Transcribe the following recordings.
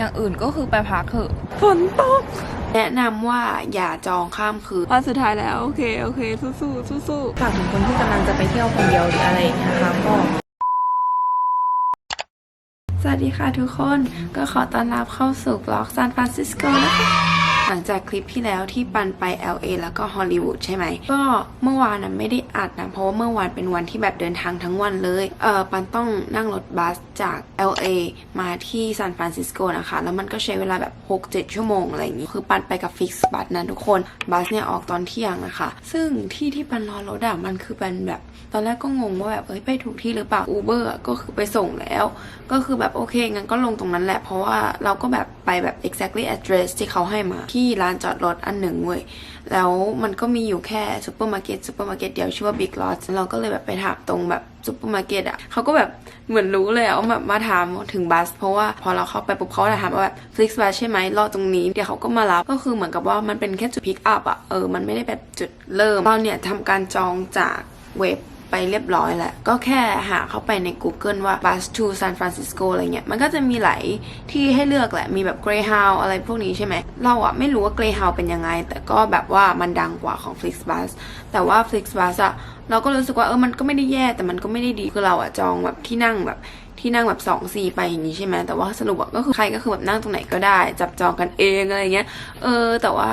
อย่างอื่นก็คือไปพักเถอะฝนตกแนะนำว่าอย่าจองข้ามคืนวันสุดท้ายแล้ว โอเค โอเค สู้ๆสู้ๆฝากถึงคนที่กำลังจะไปเที่ยวคนเดียวหรืออะไรอย่างเงี้ยนะคะก็สวัสดีค่ะทุกคนก็ขอต้อนรับเข้าสู่บล็อกซานฟรานซิสโกนะคะ หลังจากคลิปที่แล้วที่ปันไป LA แล้วก็ฮอลลีวูดใช่ไหม ก็เมื่อวานนะไม่ได้อัดนะ เพราะว่าเมื่อวานเป็นวันที่แบบเดินทางทั้งวันเลย เออปันต้องนั่งรถบัสจาก LA มาที่ซานฟรานซิสโกนะคะ แล้วมันก็ใช้เวลาแบบ 6-7 ชั่วโมงอะไรอย่างนี้ คือปันไปกับฟิกซ์บัสนะทุกคน บัสเนี่ยออกตอนเที่ยงนะคะ ซึ่งที่ที่ปันรอรถอะมันคือเป็นแบบ ตอนแรกก็งงว่าแบบเอ้ยไปถูกที่หรือเปล่า Uber อะก็คือไปส่งแล้ว ก็คือแบบโอเคงั้นก็ลงตรงนั้นแหละ เพราะว่าเราก็แบบไปแบบ exactly address ที่เขาให้มาที่ร้านจอดรถอันหนึ่งเว้ย แล้วมันก็มีอยู่แค่ซูเปอร์มาร์เก็ตซูเปอร์มาร์เก็ตเดียวชื่อว่า Big Lots เราก็เลยแบบไปถามตรงแบบซูเปอร์มาร์เก็ตอะเขาก็แบบเหมือนรู้เลยอะว่าแบบมาถามถึงบัส เพราะว่าพอเราเข้าไปปุ๊บเขาจะถามว่าแบบ Flix Bus ใช่ไหมรอตรงนี้ เดี๋ยวเขาก็มารับ ก็คือเหมือนกับว่ามันเป็นแค่จุดพิกอัพอะ เออ มันไม่ได้แบบจุดเริ่มเราเนี่ยทำการจองจากเว็บ ไปเรียบร้อยแหละก็แค่หาเข้าไปใน Google ว่า bus to San Francisco อะไรเงี้ย มันก็จะมีหลายที่ให้เลือกแหละ มีแบบ Greyhound อะไรพวกนี้ใช่ไหม เราอะไม่รู้ว่า Greyhound เป็นยังไง แต่ก็แบบว่ามันดังกว่าของ Flixbus แต่ว่า Flixbus อะเราก็รู้สึกว่าเออ มันก็ไม่ได้แย่ แต่มันก็ไม่ได้ดี คือเราอะจองแบบที่นั่งแบบที่นั่งแบบ2 4ไปอย่างนี้ใช่ไหมแต่ว่าสรุปอะก็คือใครก็คือแบบนั่งตรงไหนก็ได้ จับจองกันเองอะไรเงี้ย เออ แต่ว่า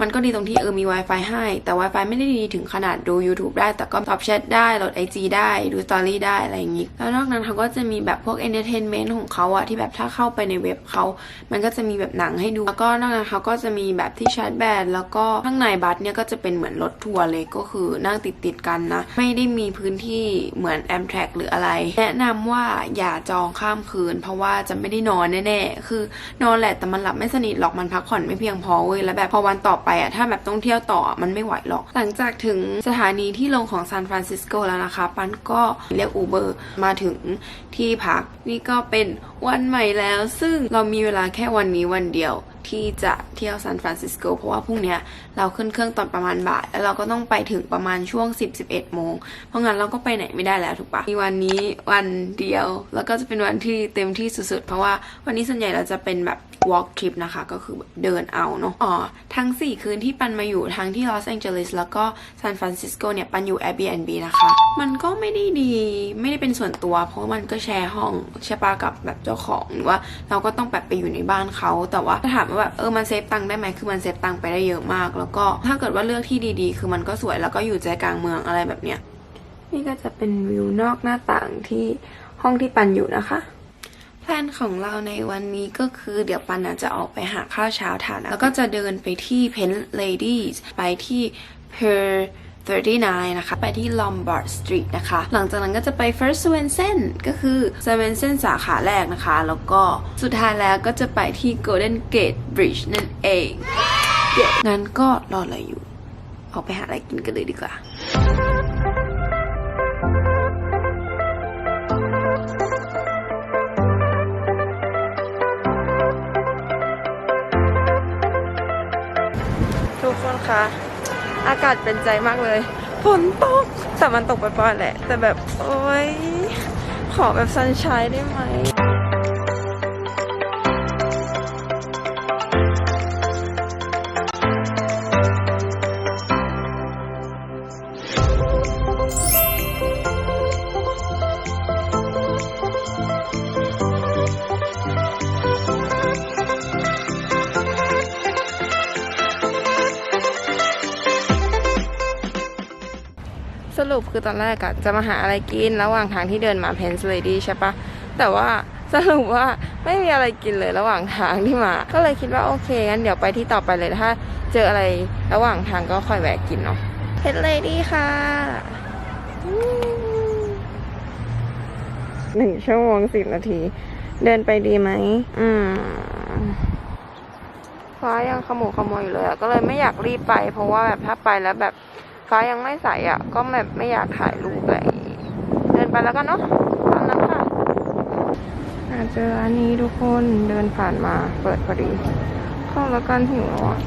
มันก็ดีตรงที่เออมี Wi-Fi ให้ แต่ Wi-Fi ไม่ได้ดีถึงขนาดดู YouTube ได้ แต่ก็ตอบแชทได้โหลด IG ได้ ดูสตอรี่ได้ อะไรอย่างงี้ แล้วนอกนั้นเขาก็จะมีแบบพวก entertainment ของเขาอะที่แบบถ้าเข้าไปในเว็บเขา มันก็จะมีแบบหนังให้ดู แล้วก็นอกนั้นเขาก็จะมีแบบที่ชาร์จแบต แล้วก็ข้างในบัสเนี่ยก็จะเป็นเหมือนรถทัวร์เลยก็คือนั่งติดติดกันนะ ไม่ได้มีพื้นที่เหมือน Amtrak หรืออะไร แนะนำว่าอย่าจองข้ามคืน เพราะว่าจะไม่ได้นอนแน่ๆ คือนอนแหละแต่มันหลับไม่สนิทหรอก มันพักผ่อนไม่เพียงพอเว้ย แล้วแบบพอวันต่อไปอะถ้าแบบต้องเที่ยวต่อมันไม่ไหวหรอก หลังจากถึงสถานีที่ลงของซานฟรานซิสโกแล้วนะคะ ปันก็เรียกอูเบอร์มาถึงที่พัก นี่ก็เป็นวันใหม่แล้ว ซึ่งเรามีเวลาแค่วันนี้วันเดียวที่จะเที่ยวซานฟรานซิสโกเพราะว่าพรุ่งเนี้ยเราขึ้นเครื่องตอนประมาณบ่ายแล้วเราก็ต้องไปถึงประมาณช่วง 10-11 โมง เพราะงั้นเราก็ไปไหนไม่ได้แล้วถูกปะมีวันนี้วันเดียว แล้วก็จะเป็นวันที่เต็มที่สุดๆ เพราะว่าวันนี้ส่วนใหญ่เราจะเป็นแบบ walk trip นะคะ ก็คือเดินเอาเนาะอ๋อทั้ง 4 คืนที่ปันมาอยู่ทั้งที่ลอสแองเจลิสแล้วก็ซานฟรานซิสโกเนี่ย ปันอยู่ Airbnb นะคะ มันก็ไม่ได้ดีไม่ได้เป็นส่วนตัว เพราะมันก็แชร์ห้องใช่ปะกับแบบเจ้าของหรือว่าเราก็ต้องแบบไปอยู่ในบ้านเขา แต่ว่าถ้าถามว่าแบบเออมันเซฟตังค์ได้ไหมคือมันเซฟตังค์ไปได้เยอะมาก แล้วก็ถ้าเกิดว่าเลือกที่ดีๆ คือมันก็สวยแล้วก็อยู่ใจกลางเมืองอะไรแบบเนี้ยนี่ก็จะเป็นวิวนอกหน้าต่างที่ห้องที่ปันอยู่นะคะ แพลนของเราในวันนี้ก็คือเดี๋ยวปันน่ะจะออกไปหาข้าวเช้าทาน แล้วก็จะเดินไปที่ Pen Ladies ไปที่ Per 39 นะคะ ไปที่ Lombard Street นะคะ หลังจากนั้นก็จะไป First Swensen ก็คือ Swensen สาขาแรกนะคะ แล้วก็สุดท้ายแล้วก็จะไปที่ Golden Gate Bridge นั่นเองเดี๋ยวงั้นก็รออะไรอยู่ ออกไปหาอะไรกินกันเลยดีกว่า คะ อากาศเป็นใจมากเลยฝนตกแต่มันตกไปปล่อยๆแหละ แต่แบบ โอ๊ยขอแบบซันชายได้ไหม คือตอนแรกอะจะมาหาอะไรกินระหว่างทางที่เดินมาเพนส์เลดี้ใช่ปะแต่ว่าสรุปว่าไม่มีอะไรกินเลยระหว่างทางที่มา ก็เลยคิดว่าโอเคงั้นเดี๋ยวไปที่ต่อไปเลยถ้า เจออะไรระหว่างทางก็ค่อยแวะกินเนาะเพนส์เลดี้ค่ะหนึ่งชั่วโมงสิบนาที เดินไปดีไหมอืมฟ้ายังขโมยขโมยอยู่เลยก็เลยไม่อยากรีบไป เพราะว่าแบบถ้าไปแล้วแบบ ฟ้ายังไม่ใสอะ ก็แบบไม่อยากถ่ายรูปอะไรอย่างงี้เดินไปแล้วกันเนาะตามนั้นค่ะหาเจออันนี้ทุกคนเดินผ่านมาเปิดพอดี เข้าแล้วกันหิวแล้วอะ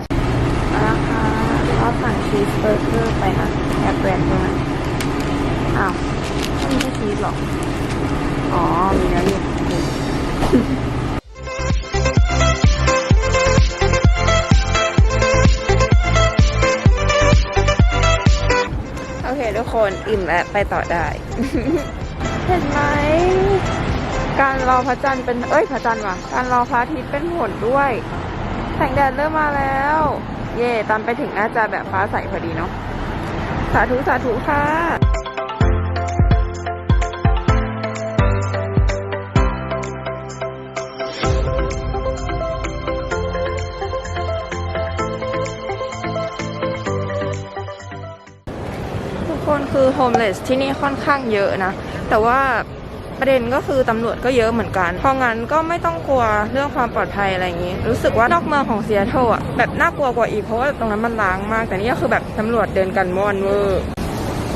ราคาเราสั่งชีสเบอร์เกอร์ไปนะแอบแบรนด์ใช่ไหมอ้าวไม่ใช่ชีสหรอก และไปต่อได้ เห็นไหม การรอพระจันทร์เป็น เอ้ย พระจันทร์ว่ะ การรอพระอาทิตย์เป็นผลด้วย แสงแดดเริ่มมาแล้ว เย่ตอนไปถึงน่าจะแบบฟ้าใสพอดีเนาะ สาธุ สาธุค่ะ คือโฮมเลสที่นี่ค่อนข้างเยอะนะ แต่ว่าประเด็นก็คือตำรวจก็เยอะเหมือนกัน เพราะงั้นก็ไม่ต้องกลัวเรื่องความปลอดภัยอะไรอย่างนี้ รู้สึกว่านอกเมืองของเซียโตรอะแบบน่ากลัวกว่าอีกเพราะว่าตรงนั้นมันล้างมาก แต่นี่ก็คือแบบตำรวจเดินกันม่อนเวอร์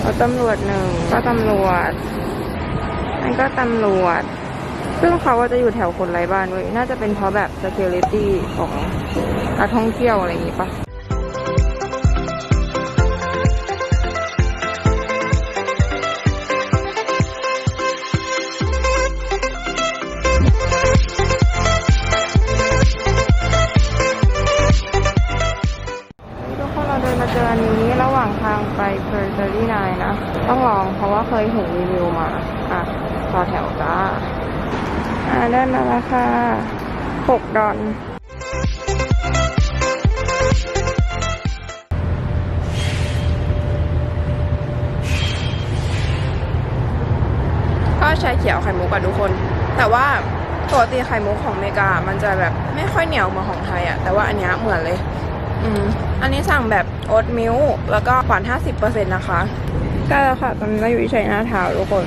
แล้วตำรวจหนึ่งก็ตำรวจนั่นก็ตำรวจ ซึ่งเขาว่าจะอยู่แถวคนไร้บ้านเว้ยน่าจะเป็นเพราะแบบ security ของนักท่องเที่ยวอะไรอย่างนี้ปะ ต่อแถวจ้า อ่าได้มาแล้วค่ะหกดอนก็ชาเขียวไข่มุกอะทุกคน แต่ว่าปกติไข่มุกของเมกา มันจะแบบไม่ค่อยเหนียวเหมือนของไทยอะแต่ว่าอันนี้เหมือนเลย อืม อันนี้สั่งแบบโอ๊ตมิลแล้วก็หวาน 50%นะคะใกล้แล้วค่ะ ตอนนี้เราอยู่ที่ชัยนาทาวทุกคน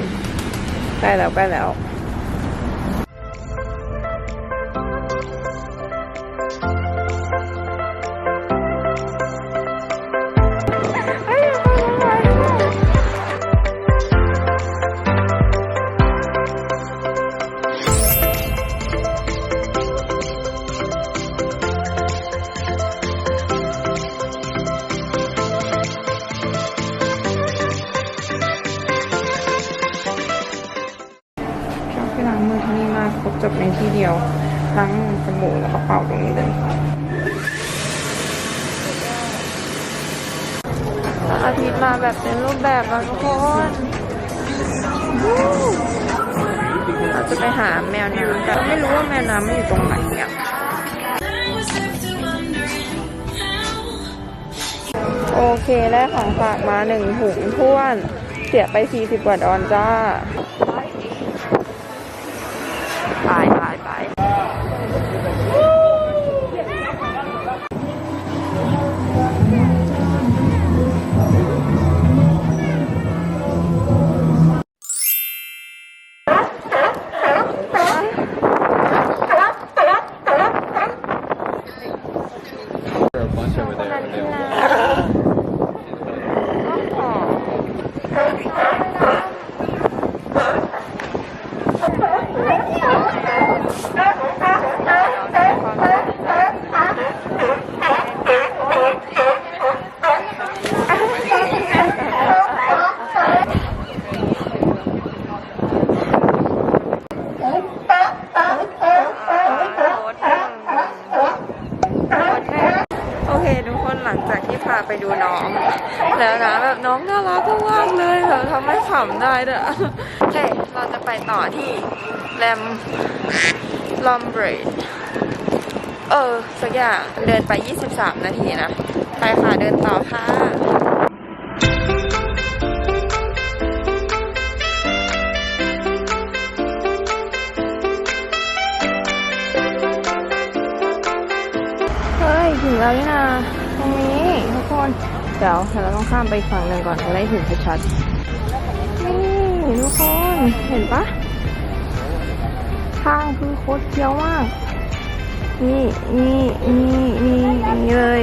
ใกล้แล้างมือสบู่แล้วก็เป่าตรงนี้เลยพระอาทิตย์มาแบบเต็มรูปแบบแล้วทุกคนวู้เราจะไปหาแมวน้ำแต่ไม่รู้ว่าแมวน้ำมันอยู่ตรงไหนอะโอเคได้ของฝากมาหนึ่งถุงท้วน เสียไป 40 กว่าดอนจ้า ลอมเบรดเออ สักอย่างเดินไป 23 นาทีนะ ไปค่ะเดินต่อค่ะเฮ้ยถึงแล้วนี่นาตรงนี้ทุกคนเดี๋ยวเดี๋ยวเราต้องข้ามไปฝั่งหนึ่งก่อนจะได้เห็นชัดๆนี่ทุกคนเห็นปะ ทางคือโคตรเคี้ยวมาก นี่นี่นี่นี่นี่เลย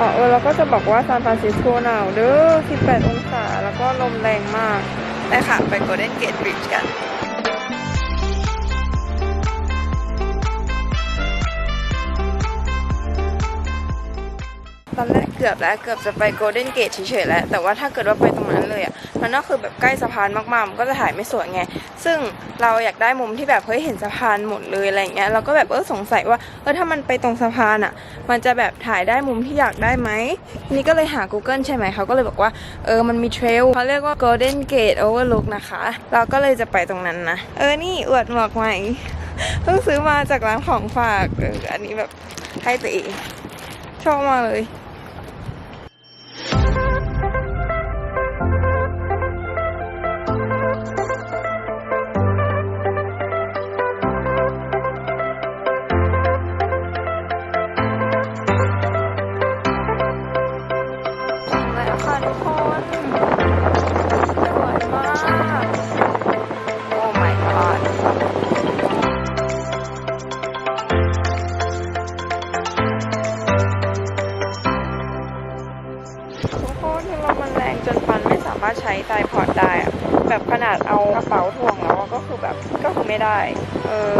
อ๋อเออเราก็จะบอกว่าซานฟรานซิสโกหนาวเด้อ 18 องศา แล้วก็ลมแรงมากได้ค่ะ ไป Golden Gate Bridge กันตอนแรกเกือบแล้วเกือบจะไป Golden Gate เฉยๆแล้ว แต่ว่าถ้าเกิดว่าไปตรงนั้นเลยอะ มันก็คือแบบใกล้สะพานมากๆ มันก็จะถ่ายไม่สวยไง ซึ่งเราอยากได้มุมที่แบบเฮ้ยเห็นสะพานหมดเลยอะไรเงี้ย เราก็แบบเออสงสัยว่าเออถ้ามันไปตรงสะพานอะ มันจะแบบถ่ายได้มุมที่อยากได้ไหมนี่ก็เลยหา Google ใช่ไหมเขาก็เลยบอกว่าเออมันมีเทรลเขาเรียกว่า Golden Gate Overlook นะคะ เราก็เลยจะไปตรงนั้นนะ เออนี่อวดหมวกใหม่เพิ่งซื้อมาจากร้านของฝากอออันนี้แบบให้ตัวเองชอบมากเลย กระเป๋าถ่วงแล้วก็คือแบบก็คือไม่ได้ เออ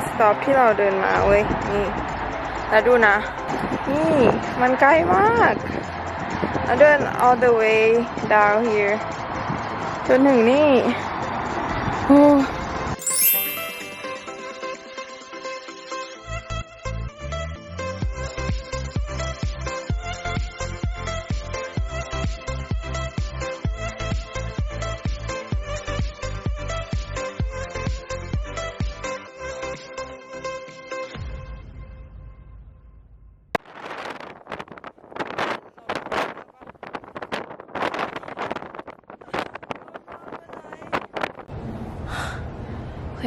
สสต็อปที่เราเดินมาเว้ยนี่ แล้วดูนะ นี่มันใกล้มากแล้วเดิน all the way down here จนถึงนี่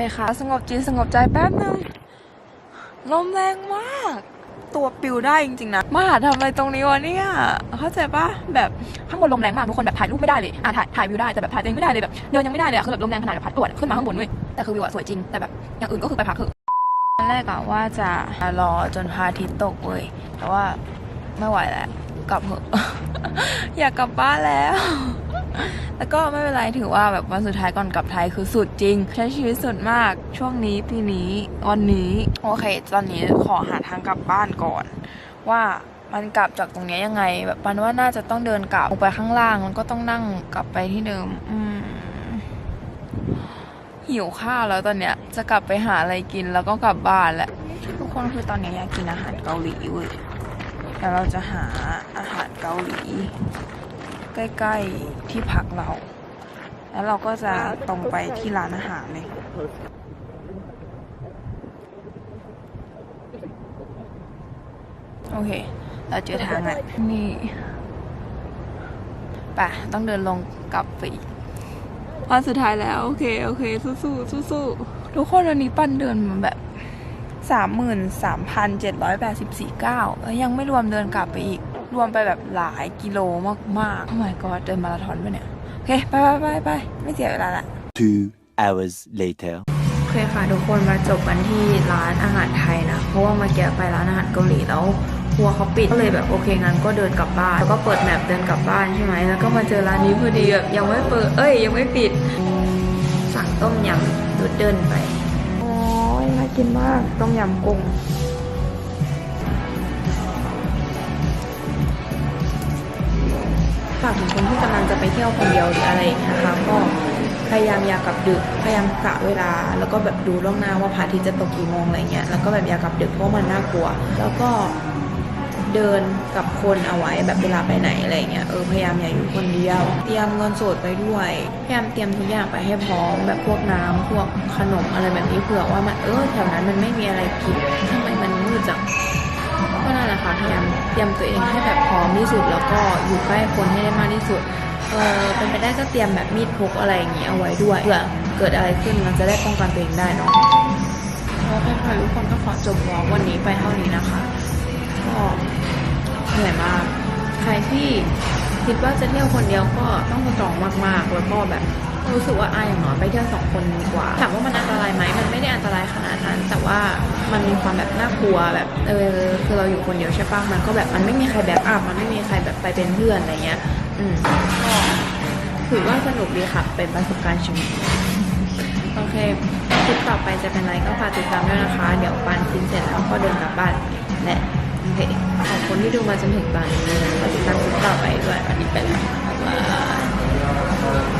คค่ะ สงบจิตสงบใจแป๊บนึงลมแรงมาก ตัวปิวได้จริงๆนะมาหาทำอะไรตรงนี้วะเนี่ยเข้าใจปะแบบข้างบนลมแรงมากทุกคนแบบถ่ายรูปไม่ได้เลยอะถ่ายถ่ายวิวได้แต่แบบถ่ายตัวเองไม่ได้เลยแบบเดินยังไม่ได้เลยอะคือแบบลมแรงขนาดแบบพัดปวดขึ้นมาข้างบนเว้ยแต่คือวิวอะสวยจริงแต่แบบอย่างอื่นก็คือไปพักเถอะตอนแรกอะว่าจะรอจนพระอาทิตย์ตกเว้ยแต่ว่าไม่ไหวแล้วกลับเถอะอยากกลับบ้านแล้ว แล้วก็ไม่เป็นไรถือว่าแบบวันสุดท้ายก่อนกลับไทยคือสุดจริง ใช้ชีวิตสุดมากช่วงนี้ปีนี้วันนี้โอเค ตอนนี้ขอหาทางกลับบ้านก่อน ว่ามันกลับจากตรงนี้ยยังไง แบบปันว่าน่าจะต้องเดินกลับลงไปข้างล่างแล้วก็ต้องนั่งกลับไปที่เดิม อืมหิวข้าวแล้วตอนเนี้ยจะกลับไปหาอะไรกินแล้วก็กลับบ้านแหละทุกคนคือตอนนี้อยากกินอาหารเกาหลีเว้ยแล้วเราจะหาอาหารเกาหลี ใกล้ ๆที่พักเรา แล้วเราก็จะตรงไปที่ร้านอาหารเลยโอเค เราเจอทางอะนี่ป่ะต้องเดินลงกลับไปอีกวันสุดท้ายแล้ว โอเค โอเค สู้ๆสู้ๆทุกคนวันนี้ปั้นเดินมาแบบสามหมื่นสามพันเจ็ดร้อยแปดสิบสี่เก้าแล้วยังไม่รวมเดินกลับไปอีก รวมไปแบบหลายกิโลมากๆโอ้ my god เดินมาราธอนไปะเนี่ย โอเค ไปไปไปไปไม่เสียเวลาละ Two hours later. โอเคค่ะทุกคนมาจบกันที่ร้านอาหารไทยนะ เพราะว่าเมื่อกี้ไปร้านอาหารเกาหลีแล้วครัวเขาปิดก็เลยแบบโอเคงั้นก็เดินกลับบ้านแล้วก็เปิดแมปเดินกลับบ้านใช่ไหมแล้วก็มาเจอร้านนี้พอดีแบบยังไม่เปิดเอ้ยยังไม่ปิด สั่งต้มยำดูดเดินไปโอ้ยน่ากินมากต้มยำกุ้ง ฝากถึงคนที่กำลังจะไปเที่ยวคนเดียวหรืออะไรอย่างเงี้ยนะคะก็พยายามอย่ากลับดึกพยายามกะเวลา แล้วก็แบบดูล่วงหน้าว่าพระอาทิตย์จะตกกี่โมงอะไรเงี้ยแล้วก็แบบอย่ากลับดึกเพราะมันน่ากลัว แล้วก็เดินกับคนเอาไว้แบบเวลาไปไหนอะไรเงี้ยเออพยายามอย่าอยู่คนเดียว เตรียมเงินสดไปด้วย พยายามเตรียมทุกอย่างไปให้พร้อมแบบพวกน้ำพวกขนมอะไรแบบนี้เผื่อว่ามันเออแถวนั้นมันไม่มีอะไรกินทำไมมันมืดจัง นะคะพยายามเตรียมตัวเองให้แบบพร้อมที่สุด แล้วก็อยู่ใกล้คนให้ได้มากที่สุดเออเป็นไปได้ก็เตรียมแบบมีดพกอะไรอย่างงี้เอาไว้ด้วยเผื่อเกิดอะไรขึ้นมันจะได้ป้องกันตัวเองได้เนาะโอเคค่ะทุกคนก็ขอจบวอล์กวันนี้ไปเท่านี้นะคะก็เหนื่อยมากใครที่ คิดว่าจะเที่ยวคนเดียวก็ต้องสตรองมากๆ แล้วก็แบบรู้สึกว่าอายอย่างน้อยไปเที่ยวสองคนดีกว่าถามว่ามันอันตรายไหมมันไม่ได้อันตรายขนาดนั้น แต่ว่ามันมีความแบบน่ากลัวแบบเออคือเราอยู่คนเดียวใช่ปะมันก็แบบมันไม่มีใครแบ็กอัพมันไม่มีใครแบบไปเป็นเพื่อนอะไรเงี้ย อืมก็ถือว่าสนุกดีค่ะเป็นประสบการณ์ชีวิตโอเคคลิปต่อไปจะเป็นอะไรก็ฝากติดตามด้วยนะคะ เดี๋ยวปันกินเสร็จแล้วก็เดินกลับบ้านและ เพขอบคุณที่ดูมาจนถึงตอนนี้นะคะติดตามคลิปต่อไปด้วยวันนี้ไปแล้วบ๊าา